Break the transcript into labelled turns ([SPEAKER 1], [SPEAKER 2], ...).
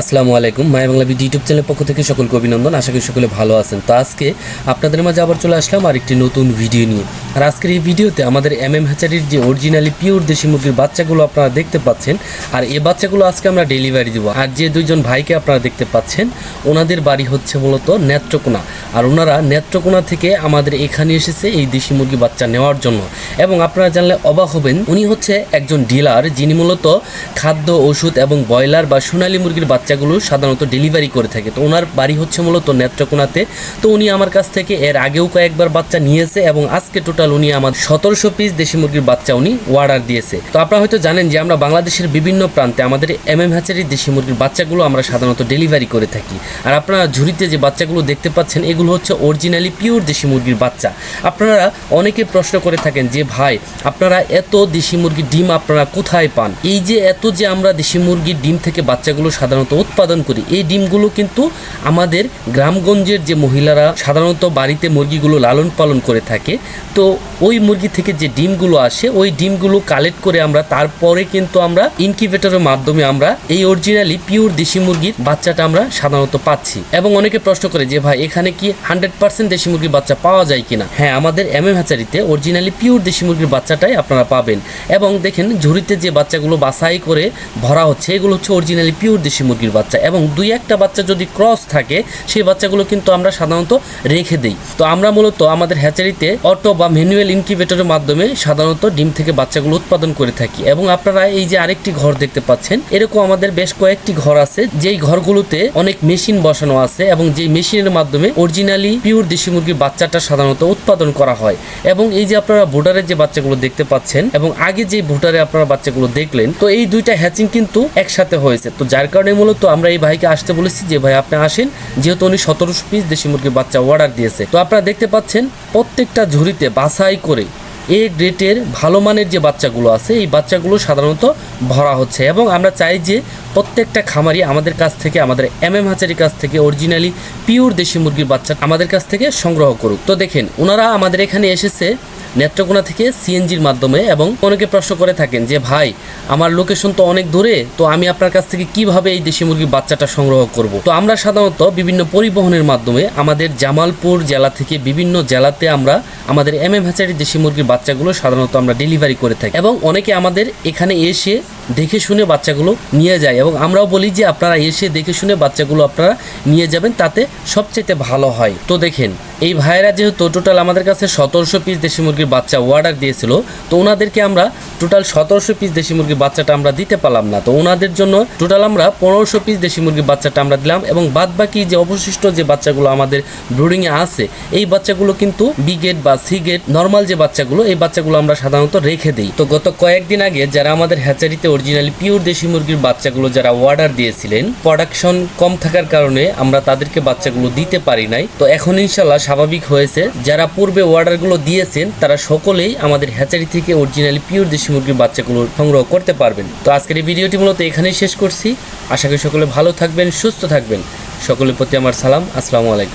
[SPEAKER 1] আসসালামু আলাইকুম। মায়া Bangla BD YouTube চ্যানেলের পক্ষ থেকে সকলকে অভিনন্দন। আশা করি সকলে ভালো আছেন। তো আজকে আপনাদের মাঝে আবার চলে আসলাম আর একটি নতুন ভিডিও নিয়ে। আর আজকের এই ভিডিওতে আমাদের এম এম হ্যাচারির যে অরিজিনালি পিওর দেশি মুরগির বাচ্চাগুলো আপনারা দেখতে পাচ্ছেন, আর এই বাচ্চাগুলো আজকে আমরা ডেলিভারি দেবো। আর যে দুইজন ভাইকে আপনারা দেখতে পাচ্ছেন, ওনাদের বাড়ি হচ্ছে মূলত নেত্রকোনা। আর ওনারা নেত্রকোনা থেকে আমাদের এখানে এসেছে এই দেশি মুরগি বাচ্চা নেওয়ার জন্য। এবং আপনারা জানলে অবাক হবেন, উনি হচ্ছে একজন ডিলার যিনি মূলত খাদ্য, ওষুধ এবং ব্রয়লার বা সোনালী মুরগির বাচ্চাগুলো সাধারণত ডেলিভারি করে থাকে। তো ওনার বাড়ি হচ্ছে মূলত নেত্রকোনাতে। তো উনি আমার কাছ থেকে এর আগেও কয়েকবার বাচ্চা নিয়েছে এবং আজকে টোটাল উনি আমার সতেরোশো পিস দেশি মুরগির বাচ্চা উনি অর্ডার দিয়েছে। তো আপনারা হয়তো জানেন যে আমরা বাংলাদেশের বিভিন্ন প্রান্তে আমাদের এম এম হ্যাচারির দেশি মুরগির বাচ্চাগুলো আমরা সাধারণত ডেলিভারি করে থাকি। আর আপনারা ঝুড়িতে যে বাচ্চাগুলো দেখতে পাচ্ছেন, এগুলো হচ্ছে অরিজিনালি পিওর দেশি মুরগির বাচ্চা। আপনারা অনেকে প্রশ্ন করে থাকেন যে, ভাই, আপনারা এত দেশি মুরগির ডিম আপনারা কোথায় পান? এই যে এত যে আমরা দেশি মুরগির ডিম থেকে বাচ্চাগুলো সাধারণত উৎপাদন করি, এই ডিমগুলো কিন্তু আমাদের গ্রামগঞ্জের যে মহিলারা সাধারণত বাড়িতে মুরগিগুলো লালন পালন করে থাকে, তো ওই মুরগি থেকে যে ডিমগুলো আসে, ওই ডিমগুলো কালেক্ট করে আমরা তারপরে কিন্তু আমরা ইনকিউবেটরের মাধ্যমে আমরা এই অরিজিনালি পিওর দেশি মুরগির বাচ্চাটা আমরা সাধারণত পাচ্ছি। এবং অনেকে প্রশ্ন করে যে, ভাই, এখানে কি হান্ড্রেড পার্সেন্ট দেশি মুরগির বাচ্চা পাওয়া যায় কিনা? হ্যাঁ আমাদের এম এম হ্যাচারিতে অরিজিনালি পিওর দেশি মুরগির বাচ্চাটাই আপনারা পাবেন। এবং দেখেন, ঝুড়িতে যে বাচ্চাগুলো বাছাই করে ভরা হচ্ছে, এগুলো হচ্ছে অরিজিনালি পিওর দেশি মুরগির বাচ্চা। এবং দুই একটা বাচ্চা যদি ক্রস থাকে, সেই বাচ্চাগুলো কিন্তু আমরা সাধারণত রেখে দিই। তো আমরা মূলত আমাদের হ্যাচারিতে অটো বা ম্যানুয়াল ইনকিউবেটরের মাধ্যমে সাধারণত ডিম থেকে বাচ্চাগুলো উৎপাদন করে থাকি। এবং আপনারা এই যে আরেকটি ঘর দেখতে পাচ্ছেন, এরকম আমাদের বেশ কয়েকটি ঘর আছে। যেই ঘরগুলোতে অনেক মেশিন বসানো আছে এবং যেই মেশিনের মাধ্যমে অরিজিনালি পিওর দেশি মুরগির বাচ্চাটা সাধারণত উৎপাদন করা হয়। এবং এই যে আপনারা ভোটারের যে বাচ্চাগুলো দেখতে পাচ্ছেন, এবং আগে যে ভোটারে আপনারা বাচ্চাগুলো দেখলেন, তো এই দুইটা হ্যাচিং কিন্তু একসাথে হয়েছে। তো যার কারণে মূলত আমরা এই ভাইকে আসতে বলেছি যে, ভাই, আপনি আসেন। যেহেতু উনি সতেরোশো পিস দেশি মুরগির বাচ্চা অর্ডার দিয়েছে। তো আপনারা দেখতে পাচ্ছেন, প্রত্যেকটা ঝুড়িতে বাছাই করে এ গ্রেটের ভালো মানের যে বাচ্চাগুলো আছে, এই বাচ্চাগুলো সাধারণত ভরা হচ্ছে। এবং আমরা চাই যে প্রত্যেকটা খামারি আমাদের কাছ থেকে, আমাদের এম এম হাচারির কাছ থেকে অরিজিনালি পিওর দেশি মুরগির বাচ্চা আমাদের কাছ থেকে সংগ্রহ করুক। তো দেখেন, ওনারা আমাদের এখানে এসেছে নেত্রকোনা থেকে সিএনজির মাধ্যমে এবং অনেকে প্রশ্ন করে থাকেন যে, ভাই, আমার লোকেশন তো অনেক দূরে, তো আমি আপনার কাছ থেকে কীভাবে এই দেশি মুরগির বাচ্চাটা সংগ্রহ করব? তো আমরা সাধারণত বিভিন্ন পরিবহনের মাধ্যমে আমাদের জামালপুর জেলা থেকে বিভিন্ন জেলাতে আমরা আমাদের এম এম হ্যাচারির দেশি মুরগির বাচ্চাগুলো সাধারণত আমরা ডেলিভারি করে থাকি এবং অনেকে আমাদের এখানে এসে দেখে শুনে বাচ্চাগুলো নিয়ে যায় এবং আমরাও বলি যে, আপনারা এসে দেখে শুনে বাচ্চাগুলো আপনারা নিয়ে যাবেন, তাতে সবচেয়ে ভালো হয়। তো দেখেন এই ভাইয়েরা যেহেতু টোটাল আমাদের কাছে সতেরোশো পিস দেশি মুরগির বাচ্চা অর্ডার দিয়েছিল, তো ওনাদেরকে আমরা টোটাল সতেরোশো পিস দেশি মুরগির বাচ্চাটা আমরা দিতে পারলাম না। তো ওনাদের জন্য টোটাল আমরা পনেরোশো পিস দেশি মুরগির বাচ্চাটা আমরা দিলাম এবং বাদ বাকি যে অবশিষ্ট যে বাচ্চাগুলো আমাদের ব্রুডিংয়ে আছে, এই বাচ্চাগুলো কিন্তু বি গেট বা সি গেট নর্মাল যে বাচ্চাগুলো, এই বাচ্চাগুলো আমরা সাধারণত রেখে দিই। তো গত কয়েকদিন আগে যারা আমাদের হ্যাচারিতে অরিজিনালি পিওর দেশি মুরগির বাচ্চাগুলো যারা অর্ডার দিয়েছিলেন প্রোডাকশন কম থাকার কারণে আমরা তাদেরকে বাচ্চাগুলো দিতে পারি নাই। তো এখন ইনশাল্লাহ স্বাভাবিক হয়েছে। যারা পূর্বে অর্ডারগুলো দিয়েছেন, তারা সকলেই আমাদের হ্যাচারি থেকে অরিজিনালি পিওর দেশি মুরগির বাচ্চাগুলো সংগ্রহ করতে পারবেন। তো আজকের এই ভিডিওটি মূলত এখানেই শেষ করছি। আশা করি সকলে ভালো থাকবেন, সুস্থ থাকবেন। সকলের প্রতি আমার সালাম। আসসালামু আলাইকুম।